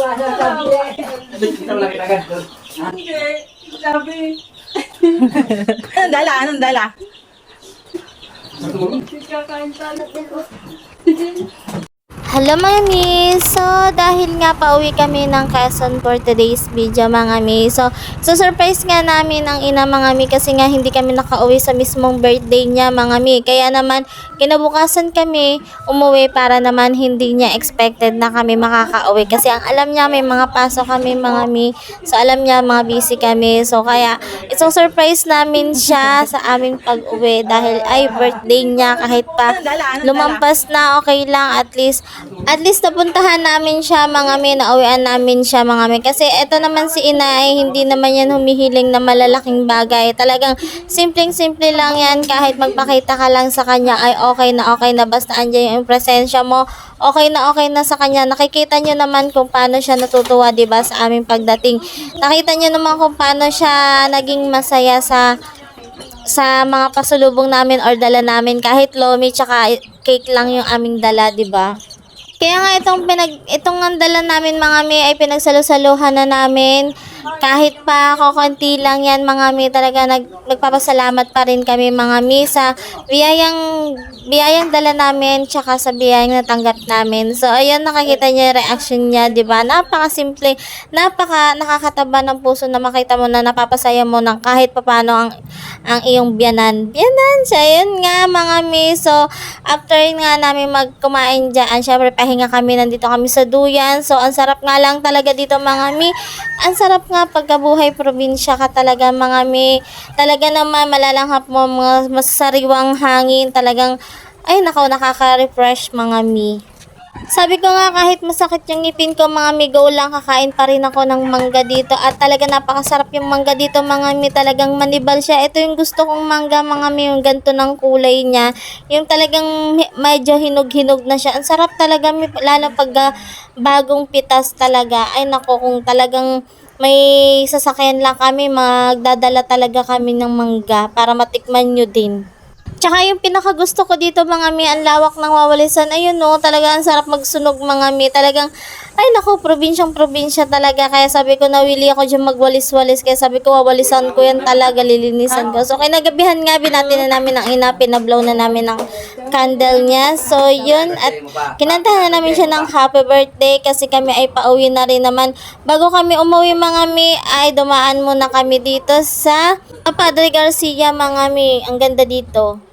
Anong dala? Anong dala? Hello mga mi! So, dahil nga pauwi kami ng Quezon for today's video mga mi. So, so surprise nga namin ang ina mga mi kasi nga hindi kami nakauwi sa mismong birthday niya mga mi. Kaya naman, kinabukasan kami umuwi para naman hindi niya expected na kami makakauwi. Kasi ang alam niya may mga pasok kami mga mi. So, alam niya mga busy kami. So, kaya isang surprise namin siya sa aming pag-uwi dahil ay birthday niya kahit pa lumampas na okay lang at least at least napuntahan namin siya mga mi nauwian namin siya mga mi kasi eto naman si ina ay hindi naman yan humihiling na malalaking bagay. Talagang simpleng simple lang yan. Kahit magpakita ka lang sa kanya ay okay na okay na. Basta andyan yung presensya mo. Okay na okay na sa kanya. Nakikita nyo naman kung paano siya natutuwa 'di ba sa aming pagdating. Nakita nyo naman kung paano siya naging masaya sa sa mga pasulubong namin or dala namin. Kahit lomi tsaka cake lang yung aming dala, 'di ba? Kaya nga itong pinag itong ang dala namin mga mi ay pinagsalusaluhan na namin. Kahit pa kokonti lang yan mga mi talaga nag, nagpapasalamat pa rin kami mga mi sa biyayang biyayang dala namin tsaka sa biyayang natanggap namin. So ayun nakikita niyo yung reaction niya, 'di ba? Napaka-simple, napaka nakakataba ng puso na makita mo na napapasaya mo ng kahit papaano ang ang iyong biyanan. Biyanan siya, yun nga mga mi. So, after nga namin magkumain dyan, syempre pahinga kami, nandito kami sa Duyan. So, ang sarap nga lang talaga dito mga mi. Ang sarap nga pagkabuhay probinsya ka talaga mga mi. Talaga naman malalanghap mo mga masariwang hangin. Talagang, ay nakaw, nakaka-refresh mga mi. Sabi ko nga kahit masakit yung ngipin ko mga mi, go lang kakain pa rin ako ng mangga dito at talaga napakasarap yung mangga dito mga mi, talagang manibal siya. Ito yung gusto kong mangga mga mi, yung ganto ng kulay niya. Yung talagang medyo hinog-hinog na siya. Ang sarap talaga mi, lalo pag bagong pitas talaga. Ay nako, kung talagang may sasakyan lang kami, magdadala talaga kami ng mangga para matikman nyo din. Tsaka yung pinakagusto ko dito mga mi, ang lawak ng wawalisan. Ayun no, talaga ang sarap magsunog mga mi. Talagang, ay nako, probinsyang probinsya talaga. Kaya sabi ko, nawili ako dyan magwalis-walis. Kaya sabi ko, wawalisan ko yan talaga, lilinisan ko. So, kinagabihan nga, binati na namin ang ina, pinablow na namin ang candle niya. So, yun. At kinantahan na namin siya ng happy birthday kasi kami ay pauwi na rin naman. Bago kami umuwi mga mi, ay dumaan muna kami dito sa Padre Garcia mga mi. Ang ganda dito.